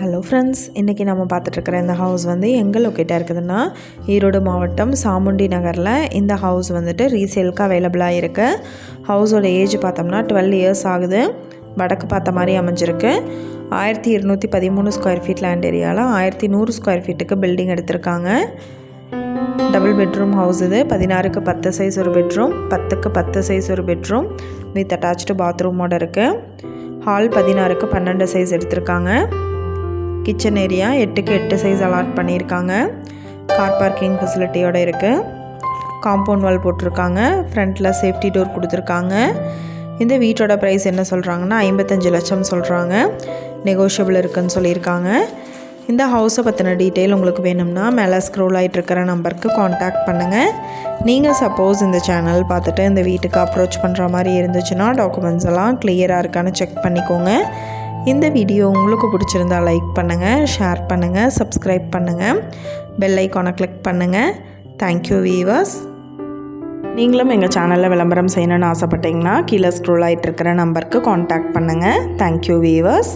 Hello friends இன்றைக்கி நம்ம பார்த்துட்ருக்குற இந்த ஹவுஸ் வந்து எங்கே லொக்கேட்டாக இருக்குதுன்னா ஈரோடு மாவட்டம் சாமுண்டி நகரில் இந்த ஹவுஸ் வந்துட்டு ரீசேலுக்கு அவைலபிளாக இருக்குது ஹவுஸோட ஏஜ் பார்த்தோம்னா டுவெல் இயர்ஸ் ஆகுது. வடக்கு பார்த்த மாதிரி அமைஞ்சிருக்கு. ஆயிரத்தி இருநூற்றி பதிமூணு ஸ்கொயர் ஃபீட் லேண்ட் ஏரியாவில் ஆயிரத்தி நூறு ஸ்கொயர் ஃபீட்டுக்கு பில்டிங் எடுத்திருக்காங்க. டபுள் பெட்ரூம் ஹவுஸ் இது. பதினாறுக்கு பத்து சைஸ் ஒரு பெட்ரூம் பத்துக்கு பத்து சைஸ் ஒரு பெட்ரூம் வித் அட்டாச்சு பாத்ரூமோட இருக்குது ஹால் பதினாறுக்கு பன்னெண்டு சைஸ் எடுத்திருக்காங்க. கிச்சன் ஏரியா எட்டுக்கு எட்டு சைஸ் அலாட் பண்ணியிருக்காங்க. கார் பார்க்கிங் ஃபெசிலிட்டியோடு இருக்குது காம்பவுண்ட் வால் போட்டிருக்காங்க. ஃப்ரண்ட்டில் சேஃப்டி டோர் கொடுத்துருக்காங்க. இந்த வீட்டோட ப்ரைஸ் என்ன சொல்கிறாங்கன்னா ஐம்பத்தஞ்சு லட்சம் சொல்கிறாங்க நெகோஷியபிள் இருக்குன்னு சொல்லியிருக்காங்க. இந்த ஹவுஸை பற்றின டீட்டெயில் உங்களுக்கு வேணும்னா மேலே ஸ்க்ரோல் ஆகிட்டு இருக்கிற நம்பருக்கு காண்டாக்ட் பண்ணுங்கள் நீங்கள் சப்போஸ் இந்த சேனல் பார்த்துட்டு இந்த வீட்டுக்கு அப்ரோச் பண்ணுற மாதிரி இருந்துச்சுன்னா டாக்குமெண்ட்ஸ் எல்லாம் கிளியராக இருக்கான்னு செக் பண்ணிக்கோங்க. இந்த வீடியோ உங்களுக்கு பிடிச்சிருந்தா லைக் பண்ணுங்கள் ஷேர் பண்ணுங்கள் சப்ஸ்கிரைப் பண்ணுங்கள் பெல் ஐக்கானை கிளிக் பண்ணுங்கள் தேங்க்யூ வீவர்ஸ் நீங்களும் எங்கள் சேனலில் விளம்பரம் செய்யணும்னு ஆசைப்பட்டீங்கன்னா கீழே ஸ்க்ரோல் ஆகிட்டு இருக்கிற நம்பருக்கு காண்டாக்ட் பண்ணுங்கள் தேங்க்யூ வீவர்ஸ்